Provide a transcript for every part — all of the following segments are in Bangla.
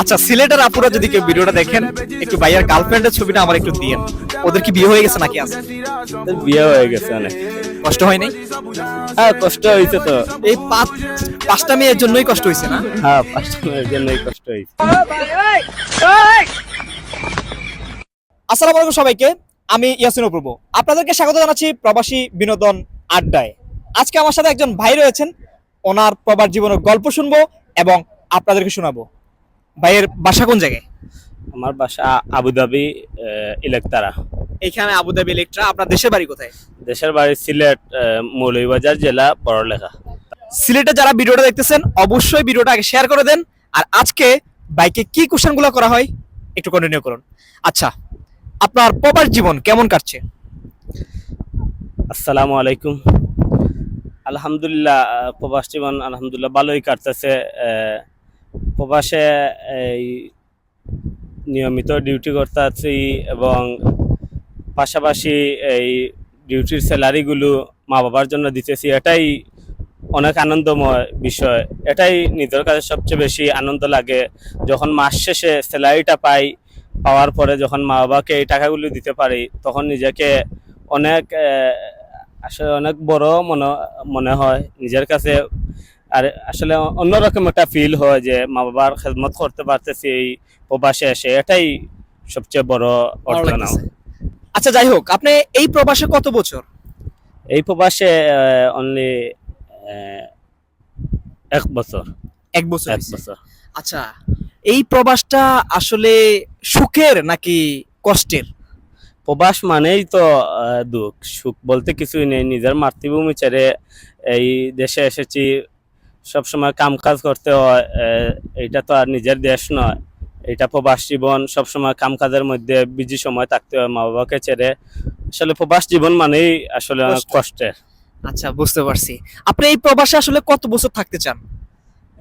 আচ্ছা সিলেটের আপুরা যদি কেউ ভিডিওটা দেখেন একটু ভাইয়ার গার্লফ্রেন্ডের ছবিটা আমার একটু দিয়েন। ওদের কি বিয়ে হয়ে গেছে নাকি আছে বিয়ে হয়ে গেছে অনেক। কষ্ট হয় নাই? হ্যাঁ কষ্ট হয়েছে তো। এই পাঁচ পাঁচটা মেয়ের জন্যই কষ্ট হয়েছে না? হ্যাঁ পাঁচটা মেয়ের জন্যই কষ্ট হয়েছে। আসসালামু আলাইকুম সবাইকে আমি ইয়াসিন অপূর্ব। আপনাদেরকে স্বাগত জানাচ্ছি প্রবাসী বিনোদন আড্ডায়। আজকে আমার সাথে একজন ভাই রয়েছেন ওনার প্রবাস জীবনের গল্প শুনব এবং আপনাদেরকে শোনাবো। ভাইয়ের বাসা কোন জায়গায়? আমার বাসা আবুধাবি ইলেকতারা। এখানে আবুধাবি ইলেকট্রা আপনার দেশের বাড়ি কোথায়? দেশের বাড়ি সিলেট মৌলভীবাজার জেলা বড়লেখা। সিলেটে যারা ভিডিওটা দেখতেছেন অবশ্যই ভিডিওটা আগে শেয়ার করে দেন। আর আজকে বাইকে কি কোশ্চেনগুলো করা হয় একটু কন্টিনিউ করুন। আচ্ছা আপনার প্রবাস জীবন কেমন কাটছে? আসসালামু আলাইকুম। আলহামদুলিল্লাহ প্রবাস জীবন আলহামদুলিল্লাহ ভালোই কাটতেছে প্রবাসে এই নিয়মিত ডিউটি করতে আছি এবং পাশাপাশি এই ডিউটির স্যালারিগুলো মা বাবার জন্য দিতেছি। এটাই অনেক আনন্দময় বিষয়। এটাই নিজের কাছে সবচেয়ে বেশি আনন্দ লাগে। যখন মাস শেষে স্যালারিটা পাই, পাওয়ার পরে যখন মা বাবাকে এই টাকাগুলো দিতে পারি, তখন নিজেকে অনেক আসলে অনেক বড় মনে মনে হয়। নিজের কাছে আর আসলে অন্যরকম একটা ফিল হয় যে মা বাবার খেদমত করতে পারতেছি এই প্রবাসে এসে। এটাই সবচেয়ে বড় ভালো অর্জন আচ্ছা যাই হোক আপনি এই প্রবাসে কত বছর? এই প্রবাসে অনলি এক বছর। এক বছর এক বছর। আচ্ছা এই প্রবাসটা আসলে সুখের নাকি কষ্টের? প্রবাস মানেই তো দুঃখ। সুখ বলতে কিছুই নেই। নিজের মাতৃভূমি ছেড়ে এই দেশে এসেছি। সবসময় কাম কাজ করতে হয় এটা তো আর নিজের দেশ নয়। এটা প্রবাস জীবন সবসময় কাম কাজের মধ্যে বিজি সময় থাকতে হয় মা বাবাকে ছেড়ে। আসলে প্রবাস জীবন মানেই আসলে অনেক কষ্টের। আচ্ছা বুঝতে পারছি। আপনি এই প্রবাসে আসলে কত বছর থাকতে চান?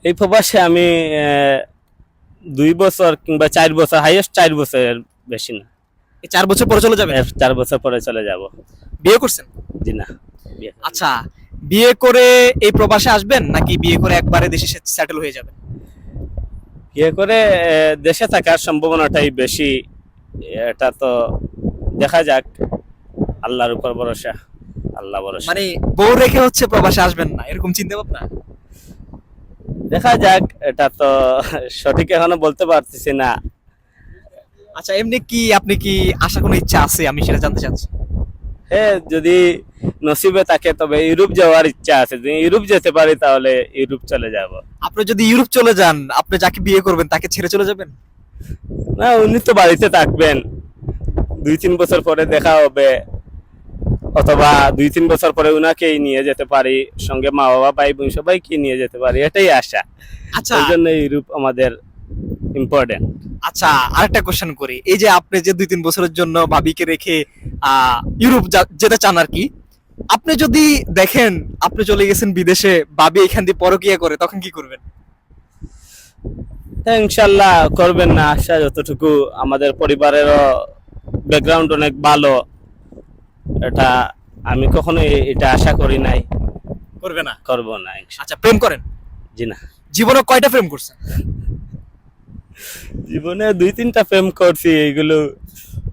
এই প্রবাসে আমি দুই বছর কিংবা চার বছর হাইয়েস্ট চার বছরের বেশি না। এই চার বছর পরে চলে যাবে চার বছর পরে চলে যাব। বিয়ে করছেন? জি না আচ্ছা বিয়ে করে এই প্রবাসে আসবেন নাকি বিয়ে করে একবারে দেশে সেটেল হয়ে যাবেন? বিয়ে করে দেশে থাকার সম্ভাবনাটাই বেশি। এটা তো দেখা যাক। আল্লাহর উপর ভরসা আল্লাহ ভরসা। মানে বউ রেখে হচ্ছে প্রবাসে আসবেন না এরকম চিন্তা ভাবনা দেখা যাক এটা তো সঠিক এখনও বলতে পারতেছি না। আচ্ছা এমনি কি আপনি কি আশা কোনো ইচ্ছা আছে? আমি সেটা জানতে চাচ্ছি। হ্যাঁ যদি নসিবে থাকে তবে ইউরোপ যাওয়ার ইচ্ছা আছে। যদি ইউরোপ যেতে পারি তাহলে ইউরোপ চলে যাব। আপনি যদি ইউরোপ চলে যান আপনি যাকে বিয়ে করবেন তাকে ছেড়ে চলে যাবেন? না উনি তো বাড়িতে থাকবেন। দুই তিন বছর পরে দেখা হবে। অথবা দুই তিন বছর পরে উনাকেই নিয়ে যেতে পারি সঙ্গে মা বাবা ভাই বোন সবাইকে নিয়ে যেতে পারি এটাই আশা। আচ্ছা। এই জন্য ইউরোপ আমাদের ইম্পর্টেন্ট আচ্ছা আরেকটা কোশ্চেন করি। এই যে আপনি যে দুই তিন বছরের জন্য ভাবিকে রেখে আহ, ইউরোপ যেতে চান আর কি আপনি যদি দেখেন আপনি চলে গেছেন বিদেশে ভাবি এখান দিয়ে পরকিয়া করে তখন কি করবেন? ইনশাল্লাহ করবেন না আশা যতটুকু। আমাদের পরিবারেরও ব্যাকগ্রাউন্ড অনেক ভালো। এটা আমি কখনো এটা আশা করি নাই। করবে না? করব না আচ্ছা প্রেম করেন? জি না। জীবনে কয়টা প্রেম করছেন? জীবনে দুই তিনটা প্রেম করছি এইগুলো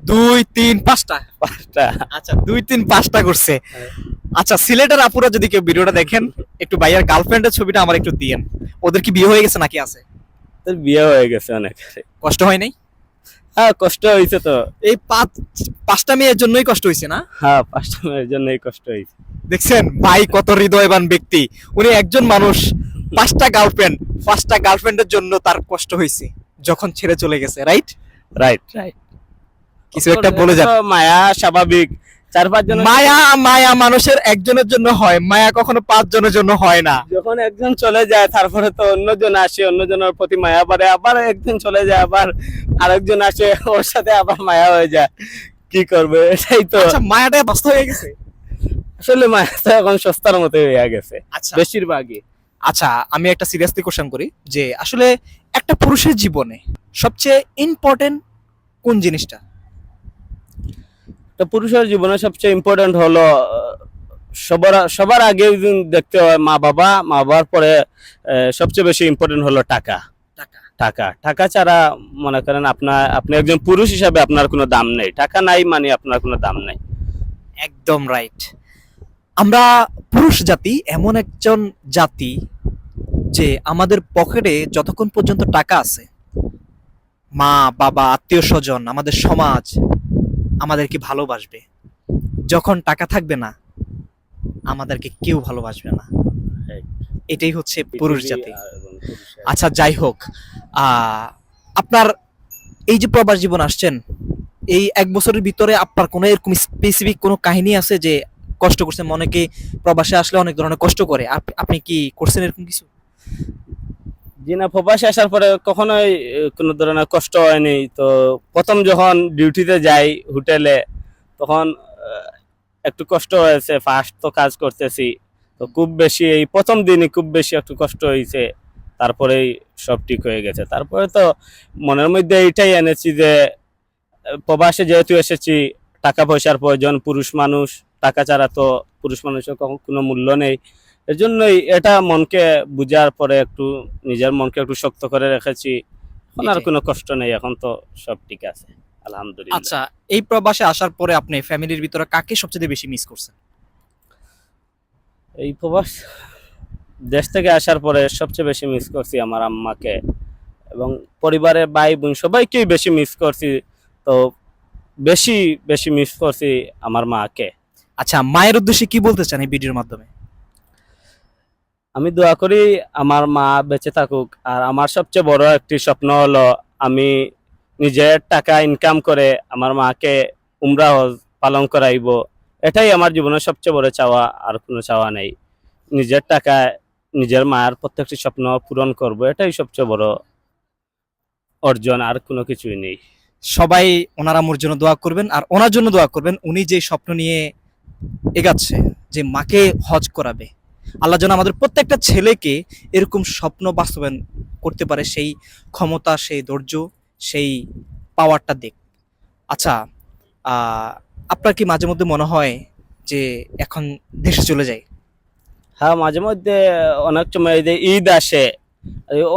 দুই তিন পাঁচটা। পাঁচটা। আচ্ছা দুই তিন পাঁচটা করছে। আচ্ছা সিলেটের আপুরা যদি কেউ ভিডিওটা দেখেন একটু ভাইয়ার গার্লফ্রেন্ডের ছবিটা আমার একটু দিয়েন। ওদের কি বিয়ে হয়ে গেছে নাকি আছে? তোর বিয়ে হয়ে গেছে অনেক। কষ্ট হয় নাই? হ্যাঁ কষ্ট হয়েছে তো। এই পাঁচ পাঁচটা মেয়ের জন্যই কষ্ট হয়েছে না? হ্যাঁ পাঁচটা মেয়ের জন্যই কষ্ট হয়েছে দেখছেন ভাই কত হৃদয়বান ব্যক্তি। উনি একজন মানুষ পাঁচটা গার্লফ্রেন্ড পাঁচটা গার্লফ্রেন্ডের জন্য তার কষ্ট হয়েছে যখন ছেড়ে চলে গেছে রাইট রাইট রাইট কিছু একটা বলে যান মায়া স্বাভাবিক। চার পাঁচ জন মায়া মায়া মানুষের একজনের জন্য হয় মায়া কখনো পাঁচ জনের জন্য হয় না। যখন একজন চলে যায় তারপরে তো অন্যজন আসে অন্যজনের প্রতি মায়া বাড়ে আবার একজন চলে যায় আবার আরেকজন আসে ওর সাথে আবার মায়া হয়ে যায়। কি করবে? এটাই তো। আচ্ছা মায়াটা ব্যস্ত হয়ে গেছে? আসলে মায়া তো এখন সস্তার মতো হয়ে গেছে আচ্ছা। বেশিরভাগই। আচ্ছা আমি একটা সিরিয়াসলি কোশ্চেন করি যে আসলে একটা পুরুষের জীবনে সবচেয়ে ইম্পর্টেন্ট কোন জিনিসটা? তো পুরুষের জীবনে সবচেয়ে ইম্পর্টেন্ট হলো সবার সবার আগে দেখতে হয় মা বাবা মা বাবার পরে সবচেয়ে বেশি ইম্পর্টেন্ট হলো টাকা। টাকা। টাকা। টাকা ছাড়া মনে করেন আপনার আপনি একজন পুরুষ হিসাবে আপনার কোনো দাম নেই। টাকা নাই মানে আপনার কোনো দাম নেই। একদম রাইট আমরা পুরুষ জাতি এমন একজন জাতি যে আমাদের পকেটে যতক্ষণ পর্যন্ত টাকা আছে মা বাবা আত্মীয় স্বজন আমাদের সমাজ আমাদেরকে ভালোবাসবে। যখন টাকা থাকবে না আমাদেরকে কেউ ভালোবাসবে না। এটাই হচ্ছে পুরুষ জাতি। আচ্ছা যাই হোক আহ, আপনার এই যে প্রবাস জীবন আসছেন এই এক বছরের ভিতরে আপনার কোনো এরকম স্পেসিফিক কোনো কাহিনী আছে যে কষ্ট করছেন? অনেকে প্রবাসে আসলে অনেক ধরনের কষ্ট করে। আপ- আপনি কি করছেন এরকম কিছু? জি না, প্রবাসে আসার পরে কখনোই কোনো ধরনের কষ্ট হয়নি। তো প্রথম যখন ডিউটিতে যাই হোটেলে, তখন একটু কষ্ট হয়েছে। ফার্স্ট তো কাজ করতেছি। তো খুব বেশি, এই প্রথম দিনই খুব বেশি একটু কষ্ট হয়েছে। তারপরেই সব ঠিক হয়ে গেছে। তারপরে তো মনের মধ্যে এইটাই এনেছি যে, প্রবাসে যেহেতু এসেছি, টাকা পয়সার প্রয়োজন, পুরুষ মানুষ, টাকা ছাড়া তো পুরুষ মানুষের কোনো মূল্য নেই। এর জন্যই এটা মনকে বুঝার পরে একটু নিজের মনকে একটু শক্ত করে রেখেছি। এখন আর কোনো কষ্ট নেই এখন তো সব ঠিক আছে আলহামদুলিল্লাহ। আচ্ছা এই প্রবাসে আসার পরে আপনি ফ্যামিলির ভিতরে কাকে সবচেয়ে বেশি মিস করছেন? এই প্রবাস দেশ থেকে আসার পরে সবচেয়ে বেশি মিস করছি আমার আম্মাকে এবং পরিবারের ভাই বোন সবাইকেই বেশি মিস করছি। তো বেশি বেশি মিস করছি আমার মাকে। আচ্ছা মায়ের উদ্দেশ্যে কি বলতে চান এই ভিডিওর মাধ্যমে? আমি দোয়া করি আমার মা বেঁচে থাকুক। আর আমার সবচেয়ে বড় একটি স্বপ্ন হলো আমি নিজের টাকা ইনকাম করে আমার মাকে উমরা হজ পালন করাইব। এটাই আমার জীবনের সবচেয়ে বড় চাওয়া, আর কোনো চাওয়া নেই। নিজের টাকায় নিজের মায়ের প্রত্যেকটি স্বপ্ন পূরণ করব, এটাই সবচেয়ে বড় অর্জন, আর কোনো কিছুই নেই। সবাই ওনার আম্মুর জন্য দোয়া করবেন, আর ওনার জন্য দোয়া করবেন, উনি যে স্বপ্ন নিয়ে এগাচ্ছে, যে মাকে হজ করাবে। আল্লাহ যেন আমাদের প্রত্যেকটা ছেলেকে এরকম স্বপ্ন বাস্তবায়ন করতে পারে, সেই ক্ষমতা, সেই ধৈর্য, সেই পাওয়ারটা দেখ। আচ্ছা আপনার কি মাঝে মধ্যে মনে হয় যে এখন দেশে চলে যায়? হ্যাঁ মাঝে মধ্যে অনেক সময় যে ঈদ আসে,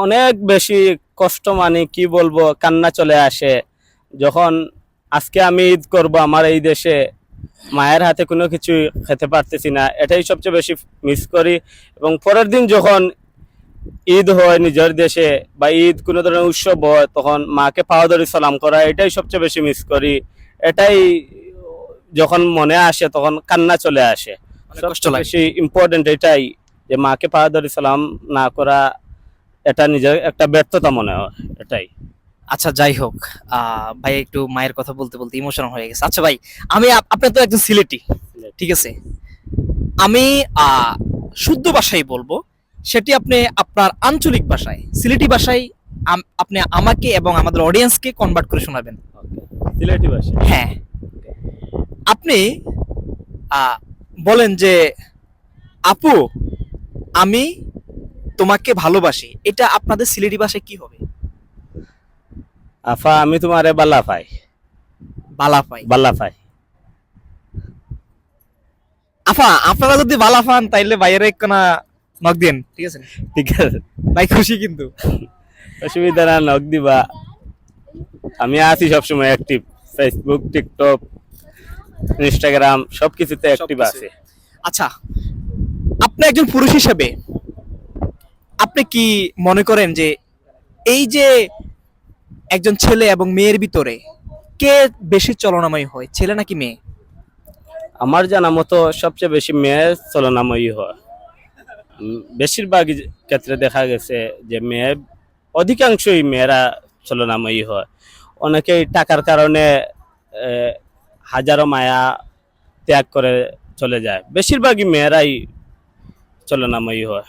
অনেক বেশি কষ্ট মানে কি বলব, কান্না চলে আসে। যখন আজকে আমি ঈদ করব আমার এই দেশে মায়ের হাতে কোনো কিছু খেতে পারতেছি না। এটাই সবচেয়ে বেশি মিস করি। এবং পরের দিন যখন ঈদ হয় নিজের দেশে বা ঈদ কোনো ধরনের উৎসব হয় তখন মাকে পাওয়া ধরে সালাম করা এটাই সবচেয়ে বেশি মিস করি। এটাই যখন মনে আসে তখন কান্না চলে আসে। সবচেয়ে বেশি ইম্পর্টেন্ট এটাই যে মাকে পা ধরে সালাম না করা এটা নিজের একটা ব্যর্থতা মনে হয় এটাই। আচ্ছা যাই হোক আহ, ভাই একটু মায়ের কথা বলতে বলতে ইমোশনাল হয়ে গেছে। আচ্ছা ভাই আমি আপ- আপনি তো একজন সিলেটি ঠিক আছে? আমি শুদ্ধ ভাষায় বলব সেটি আপনি আপনার আঞ্চলিক ভাষায় সিলেটি ভাষায় আপনি আমাকে এবং আমাদের অডিয়েন্সকে কনভার্ট করে শোনাবেন। সিলেটি ভাষা হ্যাঁ। আপনি আহ, বলেন যে আপু আমি তোমাকে ভালোবাসি। এটা আপনাদের সিলেটি ভাষায় কি হবে? আফা আমি তোমারে বাল্লা পাই। বালা পাই। বাল্লা পাই। আফা আপনারা যদি বালা পান তাইলে বাইরে কোনা নক দিন ঠিক আছে? ঠিক আছে। ভাই খুশি কিন্তু। অসুবিধা না নক দিবা। আমি আছি সবসময় অ্যাক্টিভ ফেসবুক টিকটক ইনস্টাগ্রাম সবকিছুতে অ্যাক্টিভ। আছে। আচ্ছা আপনি একজন পুরুষ হিসেবে আপনি কি মনে করেন যে এই যে একজন ছেলে এবং মেয়ের ভিতরে কে বেশি চলনাময় হয়, ছেলে নাকি মেয়ে? আমার জানা মতো সবচেয়ে বেশি মেয়ে চলনাময়ী হয়। বেশিরভাগ ক্ষেত্রে দেখা গেছে যে মেয়ে, অধিকাংশই মেয়েরা চলনাময়ী হয়। অনেকেই টাকার কারণে হাজারো মায়া ত্যাগ করে চলে যায়। বেশিরভাগই মেয়েরাই চলনাময়ী হয়।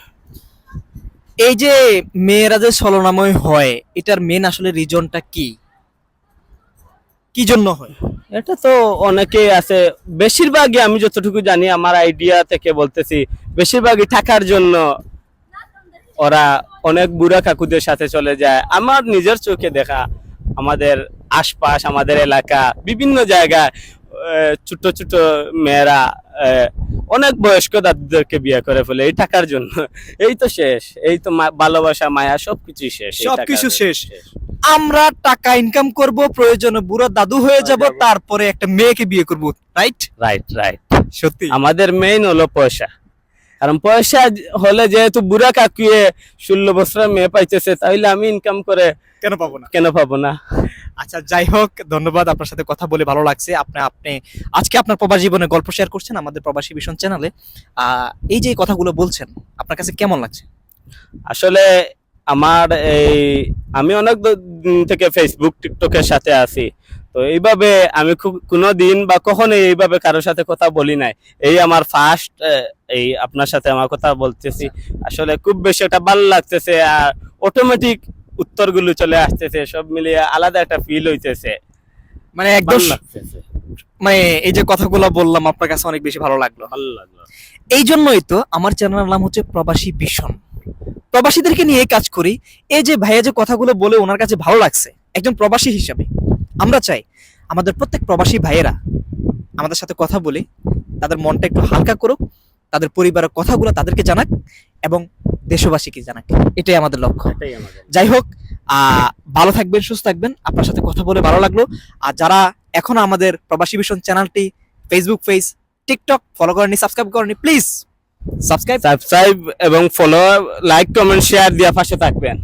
এই যে মেয়েরা যে ছলনাময় হয়, এটার মেন আসলে রিজনটা কি? কি জন্য হয়? এটা তো অনেকেই আছে। বেশিরভাগই আমি যতটুকু জানি, আমার আইডিয়া থেকে বলতেছি, বেশিরভাগই টাকার জন্য ওরা অনেক বুড়া কাকুদের সাথে চলে যায়। আমার নিজের চোখে দেখা, আমাদের আশপাশ, আমাদের এলাকা, বিভিন্ন জায়গায় ছোট ছোট মেয়েরা অনেক বয়স্ক দাদুদেরকে বিয়ে করে ফেলে এই টাকার জন্য। এই তো শেষ এই তো ভালোবাসা মায়া সবকিছুই শেষ সবকিছু শেষ। আমরা টাকা ইনকাম করব প্রয়োজনে বুড়ো দাদু হয়ে যাব যাব। তারপরে একটা মেয়েকে বিয়ে করব রাইট রাইট রাইট সত্যি। আমাদের মেইন হলো পয়সা। কারণ পয়সা হলে যেহেতু বুড়া কাকুয়ে ষোলো বছরের মেয়ে পাইতেছে তাহলে আমি ইনকাম করে কেন পাবো না? কেন পাবো না? আচ্ছা যাই হোক, ধন্যবাদ আপনার সাথে কথা বলে ভালো লাগছে। আপনি আপনি, আজকে আপনার প্রবাসী জীবনে গল্প শেয়ার করছেন আমাদের প্রবাসী ভীষণ চ্যানেলে এই যে কথাগুলো বলছেন, আপনার কাছে কেমন লাগছে? আসলে আমার এই, আমি অনেক থেকে ফেসবুক টিকটকের সাথে আছি। তো এইভাবে আমি খুব কোনো দিন বা কখনো এইভাবে কারোর সাথে কথা বলি নাই। এই আমার ফার্স্ট এই আপনার সাথে আমার কথা বলতেছি। আসলে খুব বেশি একটা ভালো লাগতেছে, আর অটোমেটিক উত্তরগুলো চলে আসতেছে সব মিলিয়ে আলাদা একটা ফিল হইতেছে। মানে একদম মানে এই যে কথাগুলো বললাম আপনার কাছে অনেক বেশি ভালো লাগল। ভালো লাগল। এই জন্যই তো আমার চ্যানেলের নাম হচ্ছে প্রবাসী ভীষণ। প্রবাসীদেরকে নিয়ে কাজ করি এই যে ভাইয়া যে কথাগুলো বলে ওনার কাছে ভালো লাগছে একজন প্রবাসী হিসাবে। আমরা চাই আমাদের প্রত্যেক প্রবাসী ভাইয়েরা আমাদের সাথে কথা বলে তাদের মনটা একটু হালকা করুক তাদের পরিবারের কথাগুলো তাদেরকে জানাক এবং দেশবাসীকে জানাক? এটাই আমাদের লক্ষ্য। যাই হোক আহ, ভালো থাকবেন সুস্থ থাকবেন। আপনার সাথে কথা বলে ভালো লাগল। আর যারা এখনও আমাদের প্রবাসী ভীষণ চ্যানেলটি ফেসবুক পেজ টিকটক ফলো করেনি সাবস্ক্রাইব করেনি প্লিজ সাবস্ক্রাইব সাবস্ক্রাইব এবং ফলো লাইক কমেন্ট শেয়ার দিয়ে পাশে থাকবেন।